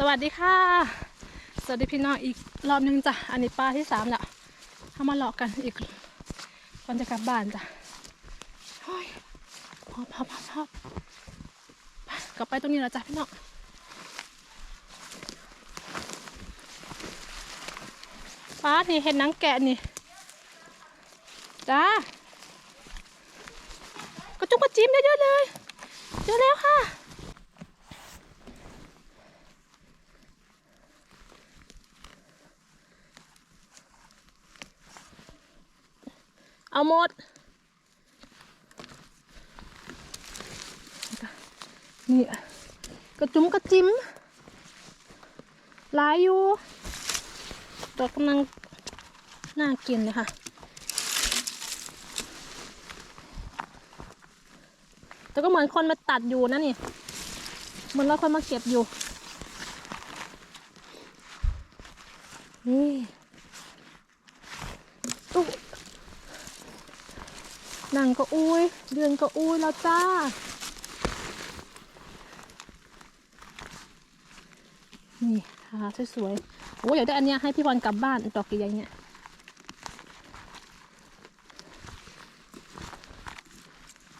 สวัสดีค่ะ สวัสดีพี่น้องอีกรอบหนึงจ้ะ อันนี้ปลาที่สามและเข้ามาหลอกกันอีกก่อนจะกลับบ้านจ้ะโอ้ยพอบพอบพอบพอบไปกลับไปตรงนี้แล้วจ้ะพี่น้องปลานี่เห็นหนังแกะนี่ จ้ากระจุกกระจิ้มเยอะๆเลยเจอแล้วค่ะ เอาหมด นี่กระจุ้มกระจิ้มหลายอยู่ตัวกำลังน่ากินเลยค่ะแต่ก็เหมือนคนมาตัดอยู่นะนี่ เหมือนเราคนมาเก็บอยู่ นี่ นังก็อุ้ย เดือนก็อุ้ยแล้วจ้า นี่ค่ะสวยๆ โอ้ยอยากได้อันเนี้ยให้พี่บอลกลับบ้านดอกกี่อย่างเนี้ย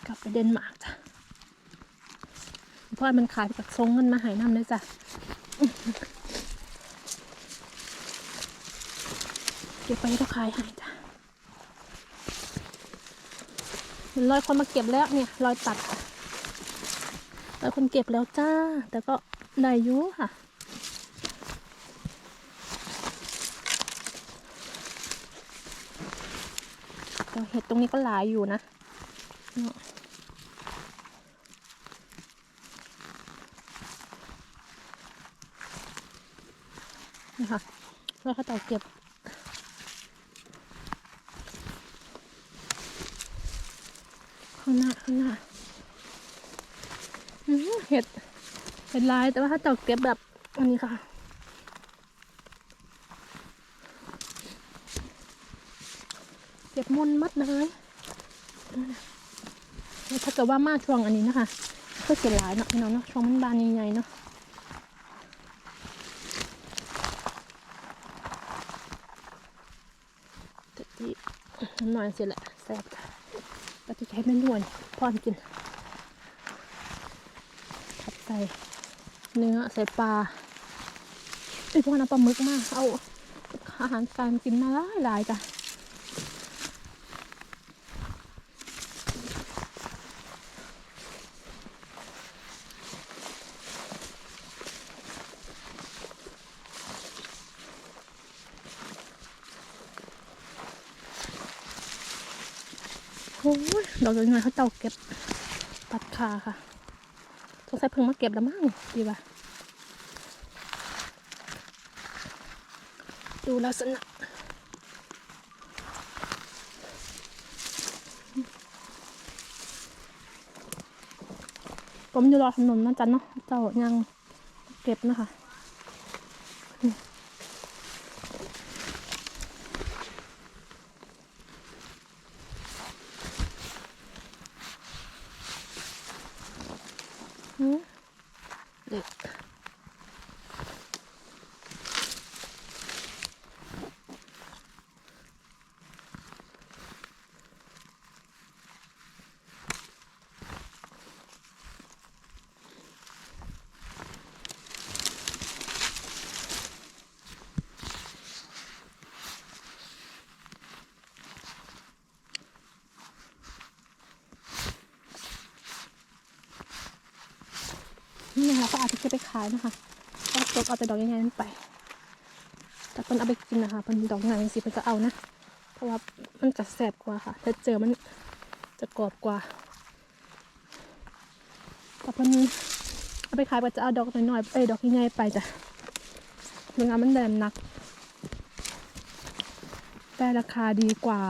กลับไปเดนมาร์กจ้ะพ่อมันขายจากทรงเงินมาหายน้ำเลยจ้ะเก็บไปก็ขายให้จ้ะเห็นรอยคนมาเก็บแล้วเนี่ยรอยตัดรอยคนเก็บแล้วจ้า แต่ก็ได้อยุค่ะเห็ดตรงนี้ก็หลายอยู่นะนี่ค่ะแล้วเขาเต่าเก็บ นน้าอื้อหือเห็ดเห็ดลายแต่ว่าถ้าเต่าเก็บแบบอันนี้ค่ะเก็บมุนมัดเลยถ้าเกิดว่ามาช่วงอันนี้นะคะก็เสียหลายเนาะพี่น้องเนาะช่วงมันบานใหญ่ๆเนาะแต่ที่น้ำหน่อยเสียแหละแซ่บค่ะ ปฏิใช้ไม่นวนพอนกินทับใส่เนื้อใส่ปลาไอพวกน้ำปลาหมึกมากเอาอาหารการกินมาหลายหลายๆจ้ะ โอ้ย ดอกยังไงเขาเต่าเก็บตัดขาค่ะสงสัยเพิ่งมาเก็บแล้วมั้งดีป่ะดูลักษณะผมอยู่รอถนนนะจันเนาะเจ้ายังเก็บนะคะ นี่นะคะก็อาจจะเก็บไปขายนะคะก็ตกเอาแต่ดอกยังไงนั้นไปแต่เพิ่นเอาไปกินนะคะเพิ่นดอกไงสิเพิ่นก็เอานะ เพราะว่ามันจะแสบกว่าค่ะ ถ้าเจอมันจะกรอบกว่าแต่เพิ่นเอาไปขายก็จะเอาดอกน้อยๆเอ้ยดอกใหญ่ๆไปจ้ะเมื่อมันแดมนัก แต่ราคาดีกว่า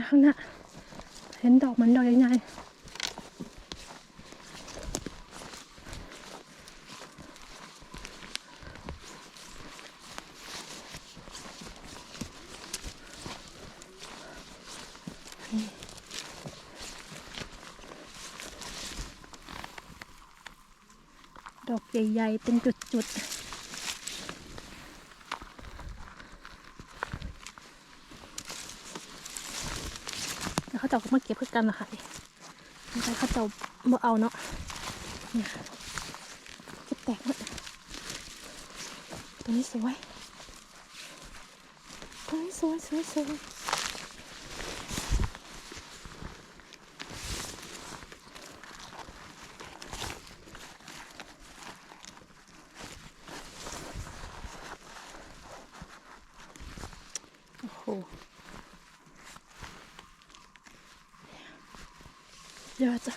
ส ข้างหน้า เห็นดอกมันดอกใหญ่ๆดอกใหญ่ ๆ เป็นจุด ๆ แล้ว เจ้าก็มาเก็บเพื่อกันนะคะนี่ไปเขาเจ้าบ่เอาเนาะเนี่ยเก็บแตกหมดตัวนี้สวยตัวนี้สวยสวยสวยโอ้โห เยอะจ้ะ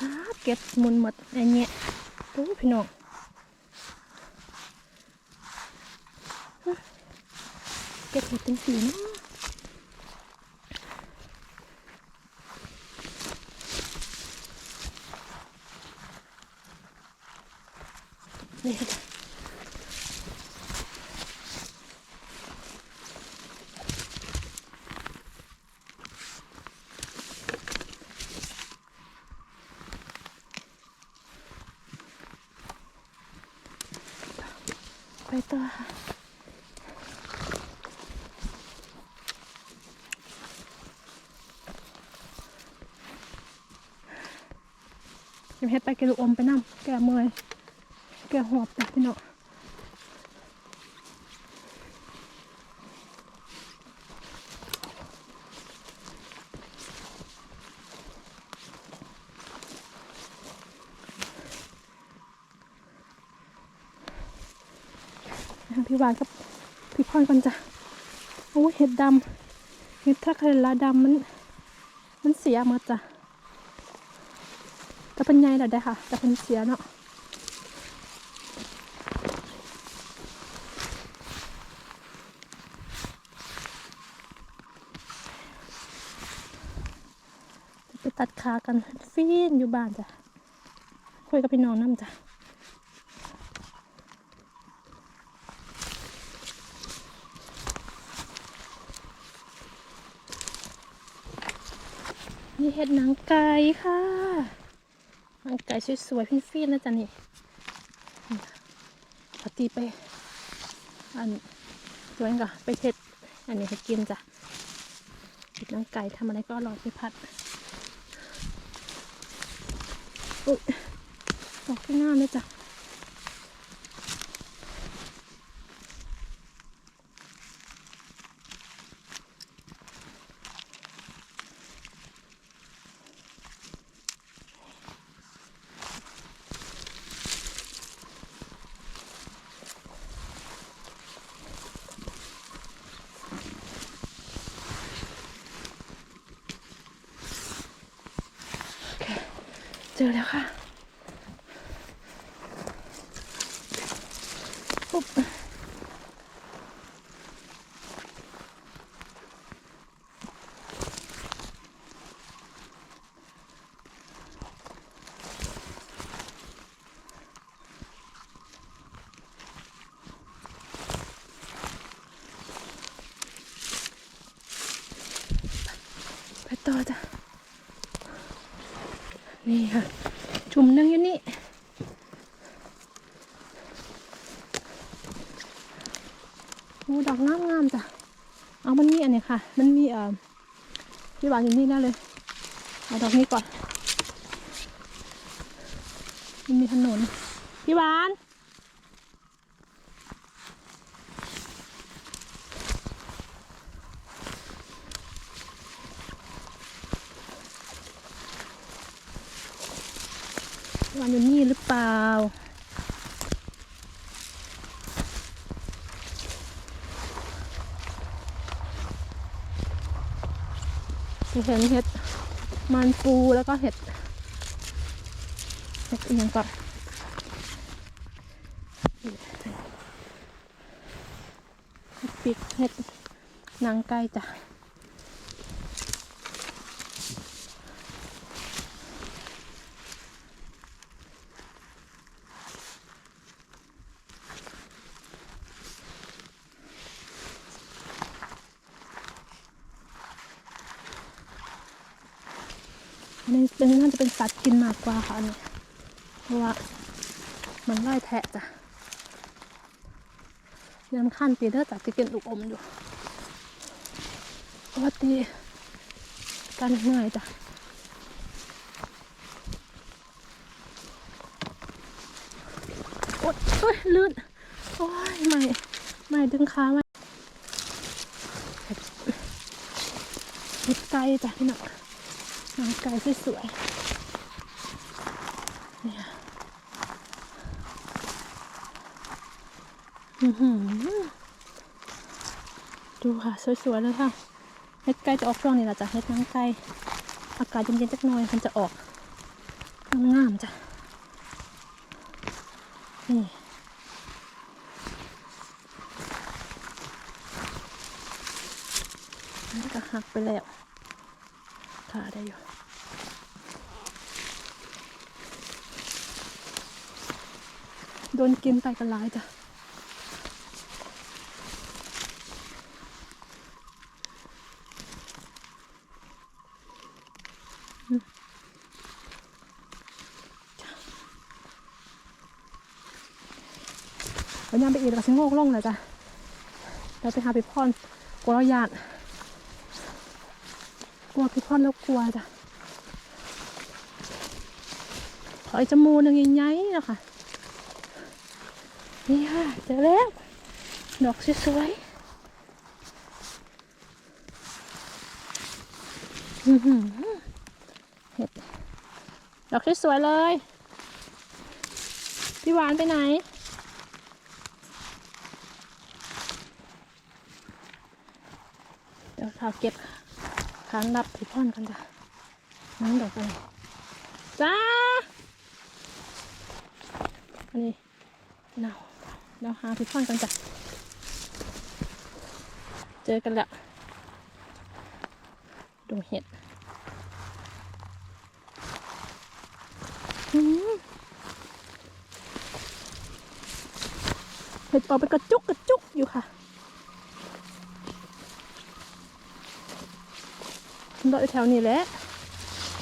อ้า เก็บมุนหมดอันเนี่ยโอ้พี่น้องเก็บหมดเป็นสีเนาะนี่ค่ะ ไปต่อค่ะเก็บเห็ดไปแกลูกอมไปน้ำแกเมื่อยแกหอบไปพี่เนะพี่หวานกับพี่พรกันจ้ะโอ้เห็ดดำเห็ดถ้าใครละดำมัน มันเสียหมดจ้ะแต่เป็นไงล่ะได้ค่ะ แต่เป็นเสียเนาะจะไปตัดขากันฟีนอยู่บ้านจ้ะคุยกับพี่น้องน้ำจ้ะ นี่เห็ดหนังไก่ค่ะหนังไก่สวยๆฟินๆนะจ๊ะนี่ปกติไป อันตัวเองก็ไปเห็ด อันนี้ให้กินจ้ะเห็ดหนังไก่ทำอะไรก็อร่อยไปผัดอุ๊ยดอกข้างหน้าเลยจ้ะ เจอแล้วค่ะปุ๊บไปต่อจ้ะ นี่ค่ะ จุ่มนึงอยู่นี่โอ้ดอกงามงามจ้ะ เอามันมีอันนี้ค่ะ มันมีเอ่อพี่วางอยู่นี่แน่เลย เอาดอกนี้ก่อน มันมีถนน พี่หวาน วานอยู่นี่หรือเปล่า เห็นเห็ดมันปูแล้วก็เห็ด เห็ดอีกอย่างก่อนเห็ดปีกเห็ดนางไก่จ้ะอันนี้เป็นน่าจะเป็นสัตว์กินมากกว่าค่ะอันนี้เพราะว่ามันไล่แทะจ้ะยำขั้นปีเดอร์จ้ะจะกินลูกอมอยู่ปกติการเหนื่อยจ้ะโอ๊ยโอ๊ยลื่น โอ้ยไม่ ไม่ดึงขาไม่เห็ดไก่จ้ะพี่หน้องนางไก่สวยๆ เนี่ยดูค่ะ สวยๆเลยค่ะเห็ดไก่จะออกช่วงนี้แหละจ้ะเห็ดนางไก่อากาศเย็นๆจักหน่อยมันจะออกงามๆจ้ะนี่นี่ก็หักไปแล้วขาได้อยู่ โดนกินไปกันหลายจ้ะพยายามไปอีกแล้วก็สิโงกลงเลยจ้ะเราไปหาพี่พรกลัวเราหยาดกลัวพี่พรแล้วกลัวจ้ะขออีกจมูกหนึ่งใหญ่ๆนะคะ นี่ค่ะเจอแล้ว ดอกสวยๆเห็ดดอกสวยๆเลย พี่หวานไปไหน เดี๋ยวเราเก็บค้างนับพี่พ่อนกันจ้ะนั่งดอกอะไรจ้า อันนี้เรา เราหาพี่พ่อนกันจ้ะ เจอกันแล้วดงเห็ดเห็ดออกไปกระจุกกระจุกอยู่ค่ะดอกอยู่แถวนี้แหละ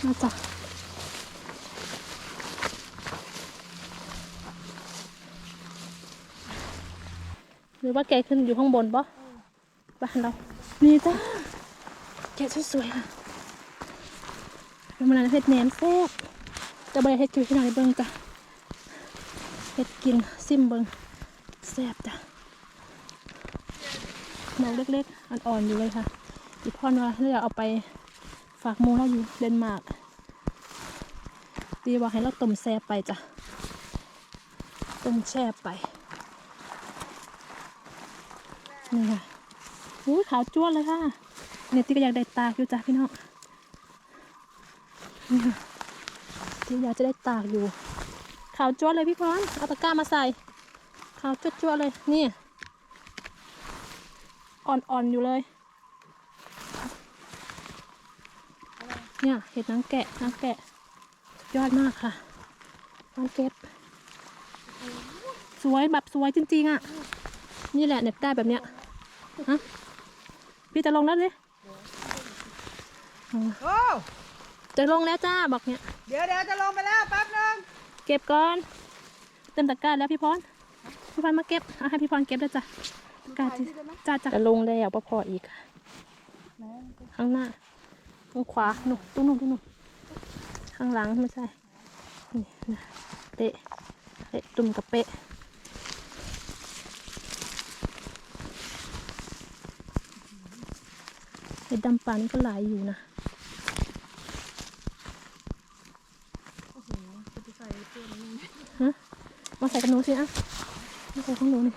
มาจ้ะ หรือว่าแกขึ้นอยู่ข้างบนปะบ้านเรา นี่จ้าแกะสวยๆค่ะเป็นมันเห็ดแหนมแซ่บจะบริเห็ดคิวที่ไหนเบิ้งจ้ะเห็ดกินซิมเบิ้งแซ่บจ้ะดอกเล็กๆ อ่อนๆอยู่เลยค่ะอีพ่อว่าเราอยากเอาไปฝากหมูเราอยู่เดนมาร์กดีว่าให้เราต้มแซ่บไปจ้ะต้มแช่ไป นี่ค่ะอุ้ยขาวจ้วนเลยค่ะ เนี่ยที่ก็อยากได้ตากอยู่จ้ะพี่น้องนี่ค่ะที่อยากจะได้ตากอยู่ ขาวจ้วนเลยพี่พรเอาตะกร้ามาใส่ ขาวจ้วนๆเลย นี่ อ่อนๆอยู่เลย เนี่ยเห็ดนางแกะนางแกะ ยอดมากค่ะลองเก็บ สวยแบบสวยจริงๆอะ นี่แหละเน็บได้แบบเนี้ย พี่จะลงแล้วดิโอ้จะลงแล้วจ้าบอกเนี่ย เดี๋ยวเดี๋ยวจะลงไปแล้วแป๊บนึงเก็บก่อน เต็มตะกร้าแล้วพี่พรพี่พรมาเก็บเอาให้พี่พรเก็บด้วยจ้ะตะกร้าจ้ะจ้าจ้ะจะลงแล้วปะพออีกค่ะข้างหน้าข้างขวาหนูตรงนู้นตรงนู้นข้างหลังไม่ใช่นี่นะเป๊ะเป๊ะตุ่มกับเป๊ะเห็ ดดำปานก็หลายอยู่นะโอ้โหจะไปใส่ฮะมาใส่กับหนูสิอะมาใส่ของหนูนี่